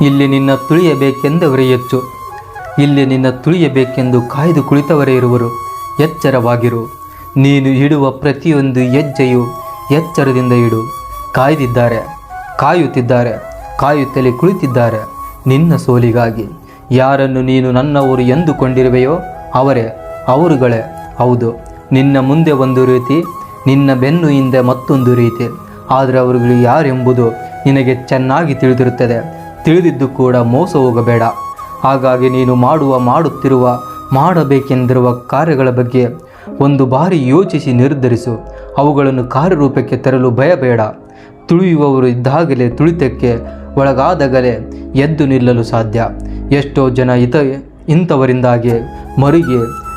ಇಲ್ಲಿ ನಿನ್ನ ತುಳಿಯಬೇಕೆಂದವರೇ ಹೆಚ್ಚು ಇಲ್ಲಿ ನಿನ್ನ ತುಳಿಯಬೇಕೆಂದು ಕಾಯ್ದು ಕುಳಿತವರೇ ಇರುವರು. ಎಚ್ಚರವಾಗಿರು. ನೀನು ಇಡುವ ಪ್ರತಿಯೊಂದು ಹೆಜ್ಜೆಯು ಎಚ್ಚರದಿಂದ ಇಡು. ಕಾಯ್ದಿದ್ದಾರೆ, ಕಾಯುತ್ತಿದ್ದಾರೆ, ಕಾಯುತ್ತಲೇ ಕುಳಿತಿದ್ದಾರೆ ನಿನ್ನ ಸೋಲಿಗಾಗಿ. ಯಾರನ್ನು ನೀನು ನನ್ನವರು ಎಂದುಕೊಂಡಿರುವೆಯೋ ಅವರೇ, ಅವರುಗಳೇ, ಹೌದು, ನಿನ್ನ ಮುಂದೆ ಒಂದು ರೀತಿ, ನಿನ್ನ ಬೆನ್ನು ಹಿಂದೆ ಮತ್ತೊಂದು ರೀತಿ. ಆದರೆ ಅವರುಗಳು ಯಾರೆಂಬುದು ನಿನಗೆ ಚೆನ್ನಾಗಿ ತಿಳಿದಿರುತ್ತದೆ. ತಿಳಿದಿದ್ದು ಕೂಡ ಮೋಸ ಹೋಗಬೇಡ. ಹಾಗಾಗಿ ನೀನು ಮಾಡುವ ಮಾಡುತ್ತಿರುವ, ಮಾಡಬೇಕೆಂದಿರುವ ಕಾರ್ಯಗಳ ಬಗ್ಗೆ ಒಂದು ಬಾರಿ ಯೋಚಿಸಿ ನಿರ್ಧರಿಸು. ಅವುಗಳನ್ನು ಕಾರ್ಯರೂಪಕ್ಕೆ ತರಲು ಭಯಬೇಡ. ತುಳಿಯುವವರು ಇದ್ದಾಗಲೇ ತುಳಿತಕ್ಕೆ ಒಳಗಾದಾಗಲೇ ಎದ್ದು ನಿಲ್ಲಲು ಸಾಧ್ಯ. ಎಷ್ಟೋ ಜನ ಇತ, ಇಂಥವರಿಂದಾಗಿ ಮರಿಗೆ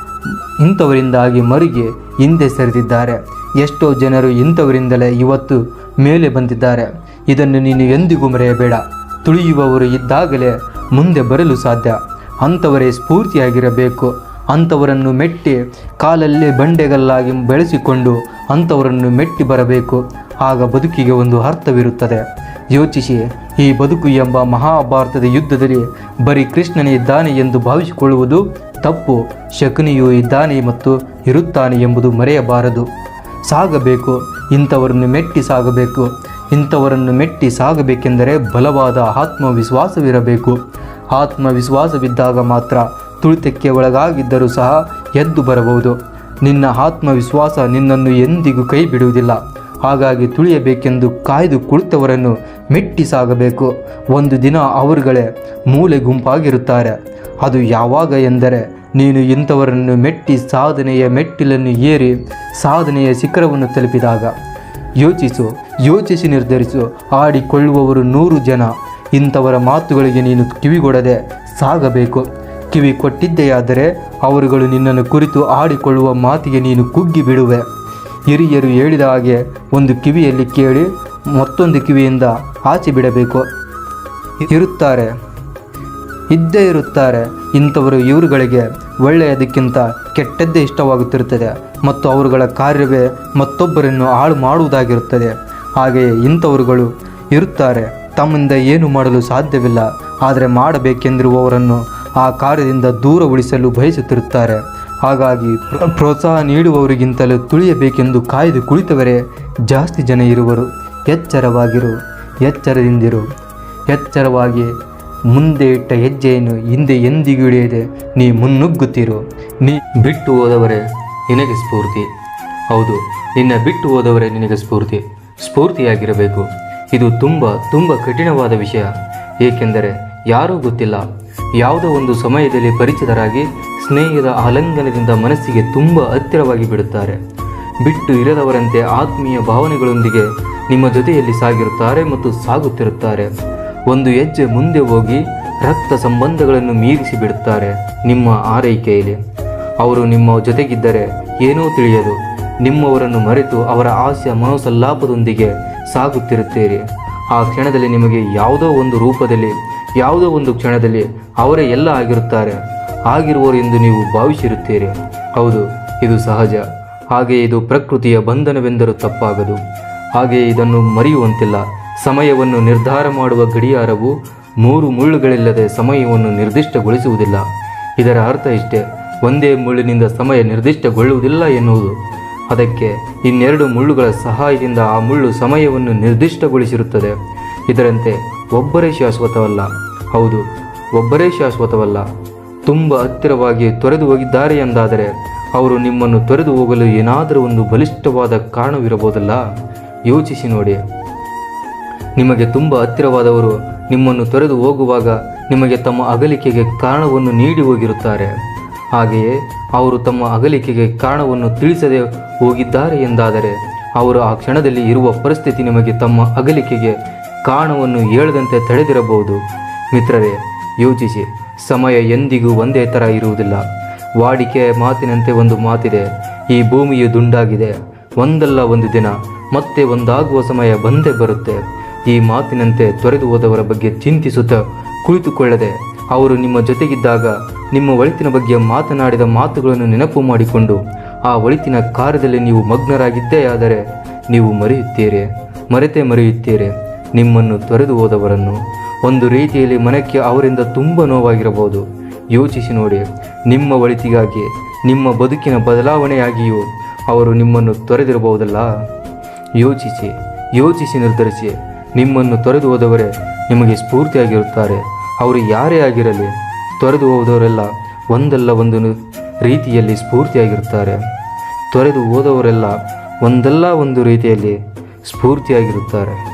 ಇಂಥವರಿಂದಾಗಿ ಮರಿಗೆ ಹಿಂದೆ ಸರಿದಿದ್ದಾರೆ. ಎಷ್ಟೋ ಜನರು ಇಂಥವರಿಂದಲೇ ಇವತ್ತು ಮೇಲೆ ಬಂದಿದ್ದಾರೆ. ಇದನ್ನು ನೀನು ಎಂದಿಗೂ ಮರೆಯಬೇಡ. ತುಳಿಯುವವರು ಇದ್ದಾಗಲೇ ಮುಂದೆ ಬರಲು ಸಾಧ್ಯ. ಅಂಥವರೇ ಸ್ಫೂರ್ತಿಯಾಗಿರಬೇಕು. ಅಂಥವರನ್ನು ಮೆಟ್ಟಿ ಕಾಲಲ್ಲಿ ಬಂಡೆಗಲ್ಲಾಗಿ ಬೆಳೆಸಿಕೊಂಡು ಅಂಥವರನ್ನು ಮೆಟ್ಟಿ ಬರಬೇಕು. ಆಗ ಬದುಕಿಗೆ ಒಂದು ಅರ್ಥವಿರುತ್ತದೆ. ಯೋಚಿಸಿ, ಈ ಬದುಕು ಎಂಬ ಮಹಾಭಾರತದ ಯುದ್ಧದಲ್ಲಿ ಬರೀ ಕೃಷ್ಣನೇ ಇದ್ದಾನೆ ಎಂದು ಭಾವಿಸಿಕೊಳ್ಳುವುದು ತಪ್ಪು. ಶಕುನಿಯೂ ಇದ್ದಾನೆ ಮತ್ತು ಇರುತ್ತಾನೆ ಎಂಬುದು ಮರೆಯಬಾರದು. ಸಾಗಬೇಕು, ಇಂಥವರನ್ನು ಮೆಟ್ಟಿ ಸಾಗಬೇಕು. ಇಂಥವರನ್ನು ಮೆಟ್ಟಿ ಸಾಗಬೇಕೆಂದರೆ ಬಲವಾದ ಆತ್ಮವಿಶ್ವಾಸವಿರಬೇಕು. ಆತ್ಮವಿಶ್ವಾಸವಿದ್ದಾಗ ಮಾತ್ರ ತುಳಿತಕ್ಕೆ ಒಳಗಾಗಿದ್ದರೂ ಸಹ ಎದ್ದು ಬರಬಹುದು. ನಿನ್ನ ಆತ್ಮವಿಶ್ವಾಸ ನಿನ್ನನ್ನು ಎಂದಿಗೂ ಕೈ ಬಿಡುವುದಿಲ್ಲ ಹಾಗಾಗಿ ತುಳಿಯಬೇಕೆಂದು ಕಾಯ್ದು ಕುಳಿತವರನ್ನು ಮೆಟ್ಟಿ ಸಾಗಬೇಕು. ಒಂದು ದಿನ ಅವರುಗಳೇ ಮೂಲೆ ಗುಂಪಾಗಿರುತ್ತಾರೆ. ಅದು ಯಾವಾಗ ಎಂದರೆ ನೀನು ಇಂಥವರನ್ನು ಮೆಟ್ಟಿ ಸಾಧನೆಯ ಮೆಟ್ಟಿಲನ್ನು ಏರಿ ಸಾಧನೆಯ ಶಿಖರವನ್ನು ತಲುಪಿದಾಗ. ಯೋಚಿಸು, ಯೋಚಿಸಿ ನಿರ್ಧರಿಸು. ಆಡಿಕೊಳ್ಳುವವರು ನೂರು ಜನ. ಇಂಥವರ ಮಾತುಗಳಿಗೆ ನೀನು ಕಿವಿಗೊಡದೆ ಸಾಗಬೇಕು. ಕಿವಿ ಕೊಟ್ಟಿದ್ದೆಯಾದರೆ ಅವರುಗಳು ನಿನ್ನನ್ನು ಕುರಿತು ಆಡಿಕೊಳ್ಳುವ ಮಾತಿಗೆ ನೀನು ಕುಗ್ಗಿ ಬಿಡುವೆ. ಹಿರಿಯರು ಹೇಳಿದ ಹಾಗೆ ಒಂದು ಕಿವಿಯಲ್ಲಿ ಕೇಳಿ ಮತ್ತೊಂದು ಕಿವಿಯಿಂದ ಆಚೆ ಬಿಡಬೇಕು. ಇರುತ್ತಾರೆ. ಇದ್ದೇ ಇರುತ್ತಾರೆ. ಇಂಥವರು ಇವರುಗಳಿಗೆ ಒಳ್ಳೆಯದಕ್ಕಿಂತ ಕೆಟ್ಟದ್ದೇ ಇಷ್ಟವಾಗುತ್ತಿರುತ್ತದೆ ಮತ್ತು ಅವರುಗಳ ಕಾರ್ಯವೇ ಮತ್ತೊಬ್ಬರನ್ನು ಹಾಳು ಮಾಡುವುದಾಗಿರುತ್ತದೆ. ಹಾಗೆಯೇ ಇಂಥವರುಗಳು ಇರುತ್ತಾರೆ, ತಮ್ಮಿಂದ ಏನು ಮಾಡಲು ಸಾಧ್ಯವಿಲ್ಲ, ಆದರೆ ಮಾಡಬೇಕೆಂದಿರುವವರನ್ನು ಆ ಕಾರ್ಯದಿಂದ ದೂರ ಉಳಿಸಲು ಬಯಸುತ್ತಿರುತ್ತಾರೆ. ಹಾಗಾಗಿ ಪ್ರೋತ್ಸಾಹ ನೀಡುವವರಿಗಿಂತಲೂ ತುಳಿಯಬೇಕೆಂದು ಕಾಯ್ದು ಕುಳಿತವರೇ ಜಾಸ್ತಿ ಜನ ಇರುವರು. ಎಚ್ಚರವಾಗಿರು, ಎಚ್ಚರದಿಂದಿರು, ಎಚ್ಚರವಾಗಿ ಮುಂದೆ ಇಟ್ಟ ಹೆಜ್ಜೆಯನ್ನು ಹಿಂದೆ ಎಂದಿಗೂ ಇಳಿಯದೆ ನೀ ಮುನ್ನುಗ್ಗುತ್ತಿರು? ನೀ ಬಿಟ್ಟು ಹೋದವರೇ ನಿನಗೆ ಸ್ಫೂರ್ತಿ. ಹೌದು, ನಿನ್ನ ಬಿಟ್ಟು ಹೋದವರೇ ನಿನಗೆ ಸ್ಫೂರ್ತಿ. ಸ್ಫೂರ್ತಿಯಾಗಿರಬೇಕು. ಇದು ತುಂಬ ತುಂಬ ಕಠಿಣವಾದ ವಿಷಯ. ಏಕೆಂದರೆ ಯಾರೂ ಗೊತ್ತಿಲ್ಲ. ಯಾವುದೋ ಒಂದು ಸಮಯದಲ್ಲಿ ಪರಿಚಿತರಾಗಿ ಸ್ನೇಹದ ಆಲಂಗನದಿಂದ ಮನಸ್ಸಿಗೆ ತುಂಬ ಹತ್ತಿರವಾಗಿ ಬಿಡುತ್ತಾರೆ. ಬಿಟ್ಟು ಇರದವರಂತೆ ಆತ್ಮೀಯ ಭಾವನೆಗಳೊಂದಿಗೆ ನಿಮ್ಮ ಜೊತೆಯಲ್ಲಿ ಸಾಗಿರುತ್ತಾರೆ ಮತ್ತು ಸಾಗುತ್ತಿರುತ್ತಾರೆ. ಒಂದು ಹೆಜ್ಜೆ ಮುಂದೆ ಹೋಗಿ ರಕ್ತ ಸಂಬಂಧಗಳನ್ನು ಮೀರಿಸಿ ಬಿಡುತ್ತಾರೆ ನಿಮ್ಮ ಆರೈಕೆಯಲ್ಲಿ. ಅವರು ನಿಮ್ಮ ಜೊತೆಗಿದ್ದರೆ ಏನೂ ತಿಳಿಯದು. ನಿಮ್ಮವರನ್ನು ಮರೆತು ಅವರ ಹಾಸ್ಯ ಮನೋಸಲ್ಲಾಪದೊಂದಿಗೆ ಸಾಗುತ್ತಿರುತ್ತೀರಿ. ಆ ಕ್ಷಣದಲ್ಲಿ ನಿಮಗೆ ಯಾವುದೋ ಒಂದು ರೂಪದಲ್ಲಿ, ಯಾವುದೋ ಒಂದು ಕ್ಷಣದಲ್ಲಿ ಅವರೇ ಎಲ್ಲ ಆಗಿರುತ್ತಾರೆ. ಆಗಿರುವರು ಎಂದು ನೀವು ಭಾವಿಸಿರುತ್ತೀರಿ. ಹೌದು, ಇದು ಸಹಜ. ಹಾಗೆಯೇ ಇದು ಪ್ರಕೃತಿಯ ಬಂಧನವೆಂದರೂ ತಪ್ಪಾಗದು. ಹಾಗೆಯೇ ಇದನ್ನು ಮರೆಯುವಂತಿಲ್ಲ. ಸಮಯವನ್ನು ನಿರ್ಧಾರ ಮಾಡುವ ಗಡಿಯಾರವು ಮೂರು ಮುಳ್ಳುಗಳಿಲ್ಲದೆ ಸಮಯವನ್ನು ನಿರ್ದಿಷ್ಟಗೊಳಿಸುವುದಿಲ್ಲ. ಇದರ ಅರ್ಥ ಇಷ್ಟೇ, ಒಂದೇ ಮುಳ್ಳಿನಿಂದ ಸಮಯ ನಿರ್ದಿಷ್ಟಗೊಳ್ಳುವುದಿಲ್ಲ ಎನ್ನುವುದು. ಅದಕ್ಕೆ ಇನ್ನೆರಡು ಮುಳ್ಳುಗಳ ಸಹಾಯದಿಂದ ಆ ಮುಳ್ಳು ಸಮಯವನ್ನು ನಿರ್ದಿಷ್ಟಗೊಳಿಸಿರುತ್ತದೆ. ಇದರಂತೆ ಒಬ್ಬರೇ ಶಾಶ್ವತವಲ್ಲ. ಹೌದು, ಒಬ್ಬರೇ ಶಾಶ್ವತವಲ್ಲ. ತುಂಬ ಹತ್ತಿರವಾಗಿ ತೊರೆದು ಹೋಗಿದ್ದಾರೆ ಎಂದಾದರೆ ಅವರು ನಿಮ್ಮನ್ನು ತೊರೆದು ಹೋಗಲು ಏನಾದರೂ ಒಂದು ಬಲಿಷ್ಠವಾದ ಕಾರಣವಿರಬಹುದಲ್ಲ? ಯೋಚಿಸಿ ನೋಡಿ. ನಿಮಗೆ ತುಂಬ ಹತ್ತಿರವಾದವರು ನಿಮ್ಮನ್ನು ತೊರೆದು ಹೋಗುವಾಗ ನಿಮಗೆ ತಮ್ಮ ಅಗಲಿಕೆಗೆ ಕಾರಣವನ್ನು ನೀಡಿ ಹೋಗಿರುತ್ತಾರೆ. ಹಾಗೆಯೇ ಅವರು ತಮ್ಮ ಅಗಲಿಕೆಗೆ ಕಾರಣವನ್ನು ತಿಳಿಸದೆ ಹೋಗಿದ್ದಾರೆ ಎಂದಾದರೆ ಅವರು ಆ ಕ್ಷಣದಲ್ಲಿ ಇರುವ ಪರಿಸ್ಥಿತಿ ನಿಮಗೆ ತಮ್ಮ ಅಗಲಿಕೆಗೆ ಕಾರಣವನ್ನು ಹೇಳದಂತೆ ತಡೆದಿರಬಹುದು. ಮಿತ್ರರೇ, ಯೋಚಿಸಿ. ಸಮಯ ಎಂದಿಗೂ ಒಂದೇ ಥರ ಇರುವುದಿಲ್ಲ. ವಾಡಿಕೆ ಮಾತಿನಂತೆ ಒಂದು ಮಾತಿದೆ. ಈ ಭೂಮಿಯು ದುಂಡಾಗಿದೆ. ಒಂದಲ್ಲ ಒಂದು ದಿನ, ಮತ್ತೆ ಒಂದಾಗುವ ಸಮಯ ಬಂದೇ ಬರುತ್ತೆ. ಈ ಮಾತಿನಂತೆ ತೊರೆದು ಹೋದವರ ಬಗ್ಗೆ ಚಿಂತಿಸುತ್ತಾ ಕುಳಿತುಕೊಳ್ಳದೆ ಅವರು ನಿಮ್ಮ ಜೊತೆಗಿದ್ದಾಗ ನಿಮ್ಮ ಒಳಿತಿನ ಬಗ್ಗೆ ಮಾತನಾಡಿದ ಮಾತುಗಳನ್ನು ನೆನಪು ಮಾಡಿಕೊಂಡು, ಆ ಒಳಿತಿನ ಕಾರ್ಯದಲ್ಲಿ ನೀವು ಮಗ್ನರಾಗಿದ್ದೇ ಆದರೆ ನೀವು ಮರೆಯುತ್ತೀರಿ. ಮರೆತೇ ಮರೆಯುತ್ತೀರಿ. ನಿಮ್ಮನ್ನು ತೊರೆದು ಹೋದವರನ್ನು ಒಂದು ರೀತಿಯಲ್ಲಿ ಮನಕ್ಕೆ ಅವರಿಂದ ತುಂಬ ನೋವಾಗಿರಬಹುದು. ಯೋಚಿಸಿ ನೋಡಿ, ನಿಮ್ಮ ಒಳಿತಿಗಾಗಿ, ನಿಮ್ಮ ಬದುಕಿನ ಬದಲಾವಣೆಯಾಗಿಯೂ ಅವರು ನಿಮ್ಮನ್ನು ತೊರೆದಿರಬಹುದಲ್ಲ? ಯೋಚಿಸಿ ಯೋಚಿಸಿ ನಿರ್ಧರಿಸಿ. ನಿಮ್ಮನ್ನು ತೊರೆದು ಹೋದವರೇ ನಿಮಗೆ ಸ್ಫೂರ್ತಿಯಾಗಿರುತ್ತಾರೆ. ಅವರು ಯಾರೇ ಆಗಿರಲಿ, ತೊರೆದು ಹೋದವರೆಲ್ಲ ಒಂದಲ್ಲ ಒಂದು ರೀತಿಯಲ್ಲಿ ಸ್ಫೂರ್ತಿಯಾಗಿರುತ್ತಾರೆ. ತೊರೆದು ಹೋದವರೆಲ್ಲ ಒಂದಲ್ಲ ಒಂದು ರೀತಿಯಲ್ಲಿ ಸ್ಫೂರ್ತಿಯಾಗಿರುತ್ತಾರೆ.